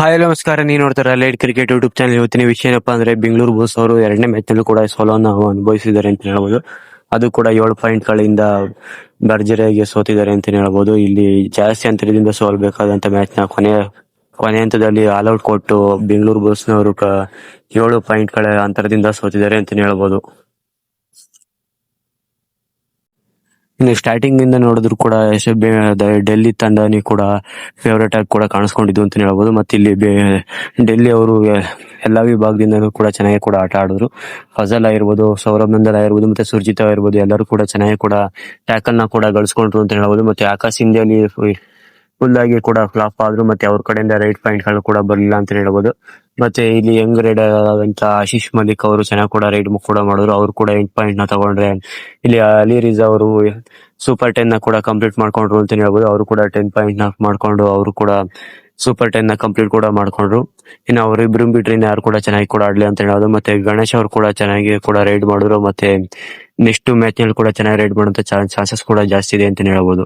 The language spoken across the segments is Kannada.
ಹಾಯ್ ನಮಸ್ಕಾರ. ನೀವು ನೋಡ್ತಾರೆ ಲೈಟ್ ಕ್ರಿಕೆಟ್ ಯೂಟ್ಯೂಬ್ ಚಾನಲ್ ಇವತ್ತಿನ ವಿಷಯ ಏನಪ್ಪಾ ಅಂದ್ರೆ ಬೆಂಗಳೂರು ಬುಲ್ಸ್ ಅವರು ಎರಡನೇ ಮ್ಯಾಚ್ ನಲ್ಲೂ ಕೂಡ ಸೋಲವನ್ನು ಅನುಭವಿಸಿದ್ದಾರೆ ಅಂತ ಹೇಳ್ಬೋದು. ಅದು ಕೂಡ ಏಳು ಪಾಯಿಂಟ್ ಗಳಿಂದ ಭರ್ಜರಿಯಾಗಿ ಸೋತಿದ್ದಾರೆ ಅಂತ ಹೇಳ್ಬೋದು. ಇಲ್ಲಿ ಜಾಸ್ತಿ ಅಂತರದಿಂದ ಸೋಲ್ಬೇಕಾದಂತ ಮ್ಯಾಚ್ನ ಕೊನೆಯ ಕೊನೆ ಹಂತದಲ್ಲಿ ಆಲ್ಔಟ್ ಕೊಟ್ಟು ಬೆಂಗಳೂರು ಬುಲ್ಸ್ ನವರು ಕ- ಏಳು ಪಾಯಿಂಟ್ಗಳ ಅಂತರದಿಂದ ಸೋತಿದ್ದಾರೆ ಅಂತ ಹೇಳ್ಬೋದು. ಇನ್ನು ಸ್ಟಾರ್ಟಿಂಗ್ ಇಂದ ನೋಡಿದ್ರು ಕೂಡ ಡೆಲ್ಲಿ ತಂಡನೇ ಕೂಡ ಫೇವ್ರೇಟ್ ಆಗಿ ಕೂಡ ಕಾಣಿಸ್ಕೊಂಡಿದ್ದು ಅಂತ ಹೇಳ್ಬೋದು. ಮತ್ತೆ ಇಲ್ಲಿ ಡೆಲ್ಲಿ ಅವರು ಎಲ್ಲ ವಿಭಾಗದಿಂದನೂ ಕೂಡ ಚೆನ್ನಾಗಿ ಕೂಡ ಆಟ ಆಡಿದ್ರು. ಫಜಲ್ ಆಗಿರ್ಬೋದು, ಸೌರಭ್ ನಂದಲ್ ಆಗಿರ್ಬೋದು, ಮತ್ತೆ ಸುರ್ಜಿತ್ ಆಗಿರ್ಬೋದು, ಎಲ್ಲರೂ ಕೂಡ ಚೆನ್ನಾಗಿ ಕೂಡ ಟ್ಯಾಕಲ್ನ ಕೂಡ ಗಳಿಸ್ಕೊಂಡ್ರು ಅಂತ ಹೇಳ್ಬೋದು. ಮತ್ತೆ ಆಕಾಶ್ ಹಿಂದೆ ಅಲ್ಲಿ ಫುಲ್ ಆಗಿ ಕೂಡ ಫ್ಲಾಪ್ ಆದ್ರು. ಮತ್ತೆ ಅವ್ರ ಕಡೆಯಿಂದ ರೈಟ್ ಪಾಯಿಂಟ್ಗಳು ಕೂಡ ಬರಲಿಲ್ಲ ಅಂತ ಹೇಳ್ಬೋದು. ಮತ್ತೆ ಇಲ್ಲಿ ಯಂಗ್ ರೈಡರ್ ಆದಂತ ಆಶೀಶ್ ಮಲಿಕ್ ಅವರು ಚೆನ್ನಾಗಿ ಕೂಡ ರೈಡ್ ಕೂಡ ಮಾಡಿದ್ರು. ಅವ್ರು ಕೂಡ ಎಂಟ್ ಪಾಯಿಂಟ್ನ ತಗೊಂಡ್ರೆ ಇಲ್ಲಿ ಅಲಿ ರಿಜಾ ಅವರು ಸೂಪರ್ ಟೆನ್ನ ಕೂಡ ಕಂಪ್ಲೀಟ್ ಮಾಡ್ಕೊಂಡ್ರು ಅಂತ ಹೇಳ್ಬೋದು. ಅವರು ಕೂಡ ಟೆನ್ ಪಾಯಿಂಟ್ನ ಮಾಡ್ಕೊಂಡು ಅವರು ಕೂಡ ಸೂಪರ್ ಟೆನ್ನ ಕಂಪ್ಲೀಟ್ ಕೂಡ ಮಾಡ್ಕೊಂಡ್ರು. ಇನ್ನು ಅವರಿಬ್ರು ಬಿಟ್ರೆ ಇನ್ನು ಯಾರು ಕೂಡ ಚೆನ್ನಾಗಿ ಕೂಡ ಆಡ್ಲಿ ಅಂತ ಹೇಳೋದು. ಮತ್ತೆ ಗಣೇಶ್ ಅವರು ಕೂಡ ಚೆನ್ನಾಗಿ ಕೂಡ ರೈಡ್ ಮಾಡಿದ್ರು. ಮತ್ತೆ ನೆಕ್ಸ್ಟ್ ಮ್ಯಾಚ್ನಲ್ಲಿ ಕೂಡ ಚೆನ್ನಾಗಿ ರೈಡ್ ಮಾಡುವಂತ ಚಾನ್ಸಸ್ ಕೂಡ ಜಾಸ್ತಿ ಇದೆ ಅಂತ ಹೇಳ್ಬೋದು.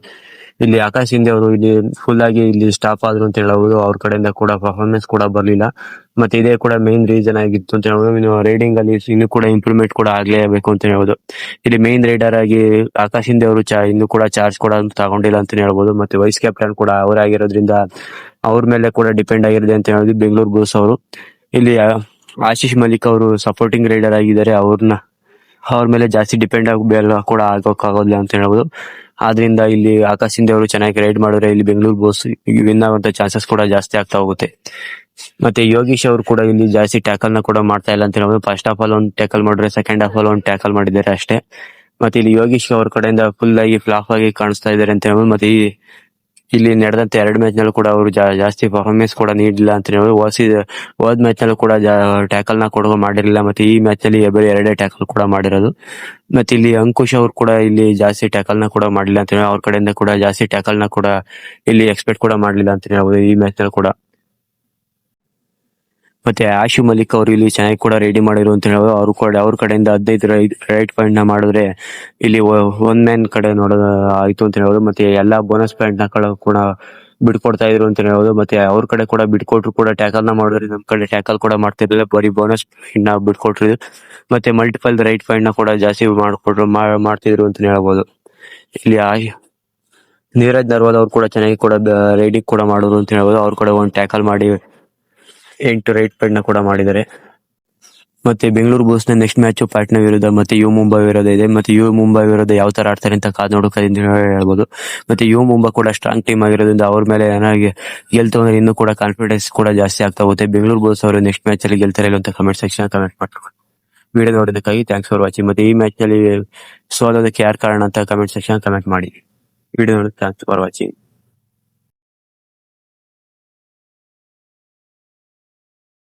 ಇಲ್ಲಿ ಆಕಾಶ್ ಹಿಂದೆ ಅವರು ಇಲ್ಲಿ ಫುಲ್ ಆಗಿ ಇಲ್ಲಿ ಸ್ಟಾಪ್ ಆದ್ರು ಅಂತ ಹೇಳಬಹುದು. ಅವ್ರ ಕಡೆಯಿಂದ ಕೂಡ ಪರ್ಫಾರ್ಮೆನ್ಸ್ ಕೂಡ ಬರ್ಲಿಲ್ಲ. ಮತ್ತೆ ಇದೇ ಕೂಡ ಮೇನ್ ರೀಸನ್ ಆಗಿತ್ತು ಅಂತ ಹೇಳ್ಬೋದು. ಇನ್ನು ರೈಡಿಂಗ್ ಅಲ್ಲಿ ಇನ್ನು ಕೂಡ ಇಂಪ್ರೂವ್ಮೆಂಟ್ ಕೂಡ ಆಗ್ಲೇಬೇಕು ಅಂತ ಹೇಳ್ಬೋದು. ಇಲ್ಲಿ ಮೇನ್ ರೈಡರ್ ಆಗಿ ಆಕಾಶ್ ಹಿಂದೆ ಅವರು ಇನ್ನು ಕೂಡ ಚಾರ್ಜ್ ಕೂಡ ತಗೊಂಡಿಲ್ಲ ಅಂತ ಹೇಳ್ಬೋದು. ಮತ್ತೆ ವೈಸ್ ಕ್ಯಾಪ್ಟನ್ ಕೂಡ ಅವರಾಗಿರೋದ್ರಿಂದ ಅವ್ರ ಮೇಲೆ ಕೂಡ ಡಿಪೆಂಡ್ ಆಗಿರದೆ ಅಂತ ಹೇಳೋದು ಬೆಂಗಳೂರು ಬುಲ್ಸ್ ಅವರು. ಇಲ್ಲಿ ಆಶೀಶ್ ಮಲಿಕ್ ಅವರು ಸಪೋರ್ಟಿಂಗ್ ರೈಡರ್ ಆಗಿದ್ದಾರೆ. ಅವ್ರನ್ನ, ಅವ್ರ ಮೇಲೆ ಜಾಸ್ತಿ ಡಿಪೆಂಡ್ ಆಗ ಕೂಡ ಆಗೋಕ್ಕಾಗೋದಿಲ್ಲ ಅಂತ ಹೇಳ್ಬೋದು. ಆದ್ರಿಂದ ಇಲ್ಲಿ ಆಕಾಶ್ ಹಿಂದೆ ಅವರು ಚೆನ್ನಾಗಿ ರೈಡ್ ಮಾಡಿದ್ರೆ ಇಲ್ಲಿ ಬೆಂಗಳೂರು ಬೋಸ್ ವಿನ್ ಆಗುವಂತ ಚಾನ್ಸಸ್ ಕೂಡ ಜಾಸ್ತಿ ಆಗ್ತಾ ಹೋಗುತ್ತೆ. ಮತ್ತೆ ಯೋಗೀಶ್ ಅವರು ಕೂಡ ಇಲ್ಲಿ ಜಾಸ್ತಿ ಟ್ಯಾಕಲ್ನ ಕೂಡ ಮಾಡ್ತಾ ಇಲ್ಲ ಅಂತ ಹೇಳ್ಬೋದು. ಫಸ್ಟ್ ಆಫ್ ಆಲ್ ಒಂದು ಟ್ಯಾಕಲ್ ಮಾಡಿದ್ರೆ ಸೆಕೆಂಡ್ ಆಫ್ ಆಲ್ ಒಂದು ಟ್ಯಾಕಲ್ ಮಾಡಿದ್ದಾರೆ ಅಷ್ಟೇ. ಮತ್ತೆ ಇಲ್ಲಿ ಯೋಗೀಶ್ ಅವ್ರ ಕಡೆಯಿಂದ ಫುಲ್ ಆಗಿ ಫ್ಲಾಪ್ ಆಗಿ ಕಾಣಿಸ್ತಾ ಇದ್ದಾರೆ ಅಂತ ಹೇಳ್ಬೋದು. ಮತ್ತೆ ಈ ಇಲ್ಲಿ ನಡೆದಂತ ಎರಡು ಮ್ಯಾಚ್ ನಲ್ಲೂ ಕೂಡ ಅವರು ಜಾಸ್ತಿ ಪರ್ಫಾರ್ಮೆನ್ಸ್ ಕೂಡ ನೀಡಿಲ್ಲ ಅಂತ ಹೋದ್ ಮ್ಯಾಚ್ ನಲ್ಲೂ ಕೂಡ ಟ್ಯಾಕಲ್ನ ಕೂಡ ಮಾಡಿರಲಿಲ್ಲ ಮತ್ತೆ ಈ ಮ್ಯಾಚ್ ಅಲ್ಲಿ ಬರೀ ಎರಡೇ ಟ್ಯಾಕಲ್ ಕೂಡ ಮಾಡಿರೋದು. ಮತ್ತೆ ಇಲ್ಲಿ ಅಂಕುಶ್ ಅವರು ಕೂಡ ಇಲ್ಲಿ ಜಾಸ್ತಿ ಟ್ಯಾಕಲ್ನ ಕೂಡ ಮಾಡಿಲ್ಲ ಅಂತ ಅವ್ರ ಕಡೆಯಿಂದ ಕೂಡ ಜಾಸ್ತಿ ಟ್ಯಾಕಲ್ನ ಕೂಡ ಇಲ್ಲಿ ಎಕ್ಸ್ಪೆಕ್ಟ್ ಕೂಡ ಮಾಡಲಿಲ್ಲ ಅಂತ ಹೇಳ್ಬೋದು ಈ ಮ್ಯಾಚ್ನಲ್ಲಿ ಕೂಡ. ಮತ್ತೆ ಆಶು ಮಲ್ಲಿಕ್ ಅವರು ಇಲ್ಲಿ ಚೆನ್ನಾಗಿ ಕೂಡ ರೆಡಿ ಮಾಡಿರು ಅಂತ ಹೇಳ್ಬೋದು. ಅವ್ರು ಕಡೆ ಅವ್ರ ಕಡೆಯಿಂದ ಹದಿನೈದು ರೈಟ್ ಪಾಯಿಂಟ್ನ ಮಾಡಿದ್ರೆ ಇಲ್ಲಿ ಒನ್ ಮ್ಯಾನ್ ಕಡೆ ನೋಡೋದು ಆಯ್ತು ಅಂತ ಹೇಳೋದು ಮತ್ತೆ ಎಲ್ಲಾ ಬೋನಸ್ ಪಾಯಿಂಟ್ನ ಕಡೆ ಕೂಡ ಬಿಡ್ಕೊಡ್ತಾ ಇದ್ರು ಅಂತ ಹೇಳೋದು ಮತ್ತೆ ಅವ್ರ ಕಡೆ ಕೂಡ ಬಿಟ್ಕೊಟ್ರು ಕೂಡ ಟ್ಯಾಕಲ್ನ ಮಾಡಿದ್ರೆ ನಮ್ ಕಡೆ ಟ್ಯಾಕಲ್ ಕೂಡ ಮಾಡ್ತಿರ್ಲಿಲ್ಲ. ಬರೀ ಬೋನಸ್ನ ಬಿಟ್ಕೊಟ್ರು. ಮತ್ತೆ ಮಲ್ಟಿಪಲ್ ರೈಟ್ ಪಾಯಿಂಟ್ನ ಕೂಡ ಜಾಸ್ತಿ ಮಾಡ್ಕೊಟ್ರು ಮಾಡ್ತಿದ್ರು ಅಂತ ಹೇಳ್ಬೋದು. ಇಲ್ಲಿ ನೀರಜ್ ನರ್ವಾಲ್ ಅವ್ರು ಕೂಡ ಚೆನ್ನಾಗಿ ಕೂಡ ರೈಡಿಂಗ್ ಕೂಡ ಮಾಡೋದು ಅಂತ ಹೇಳ್ಬೋದು. ಅವ್ರ ಕಡೆ ಒಂದು ಟ್ಯಾಕಲ್ ಮಾಡಿ ಎಂಟು ರೈಟ್ ಪೆಡ್ನ ಕೂಡ ಮಾಡಿದ್ದಾರೆ. ಮತ್ತೆ ಬೆಂಗಳೂರು ನ ನೆಕ್ಸ್ಟ್ ಮ್ಯಾಚ್ ಪಾಟ್ನಾ ವಿರುದ್ಧ ಮತ್ತೆ ಯು ಮುಂಬೈ ವಿರುದ್ಧ ಇದೆ. ಮತ್ತೆ ಯು ಮುಂಬೈ ವಿರುದ್ಧ ಯಾವ ತರ ಆಡ್ತಾರೆ ಅಂತ ಕಾದ್ ನೋಡೋಕೆ ಹೇಳ್ಬೋದು. ಮತ್ತೆ ಯು ಮುಂಬೈ ಕೂಡ ಸ್ಟ್ರಾಂಗ್ ಟೀಮ್ ಆಗಿರೋದ್ರಿಂದ ಅವ್ರ ಮೇಲೆ ಏನಾಗಿ ಗೆಲ್ತು ಅಂದ್ರೆ ಇನ್ನೂ ಕೂಡ ಕಾನ್ಫಿಡೆನ್ಸ್ ಕೂಡ ಜಾಸ್ತಿ ಆಗ್ತಾ ಹೋಗುತ್ತೆ. ಬೆಂಗಳೂರು ಬುಲ್ಸ್ ಅವರು ನೆಕ್ಸ್ಟ್ ಮ್ಯಾಚ್ ಅಲ್ಲಿ ಗೆಲ್ತಾರೆ ಅಂತ ಕಮೆಂಟ್ ಸೆಕ್ಷನ್ ಕಮೆಂಟ್ ಮಾಡ್ಕೊಂಡು ವಿಡಿಯೋ ನೋಡೋದಕ್ಕಾಗಿ ಥ್ಯಾಂಕ್ಸ್ ಫಾರ್ ವಾಚಿಂಗ್ ಮತ್ತೆ ಈ ಮ್ಯಾಚ್ನಲ್ಲಿ ಸೋಲೋದಕ್ಕೆ ಯಾರು ಕಾರಣ ಅಂತ ಕಮೆಂಟ್ ಸೆಕ್ಷನ್ ಕಮೆಂಟ್ ಮಾಡಿ. ವಿಡಿಯೋ ನೋಡೋದಕ್ಕೆ ಥ್ಯಾಂಕ್ಸ್ ಫಾರ್ ವಾಚಿಂಗ್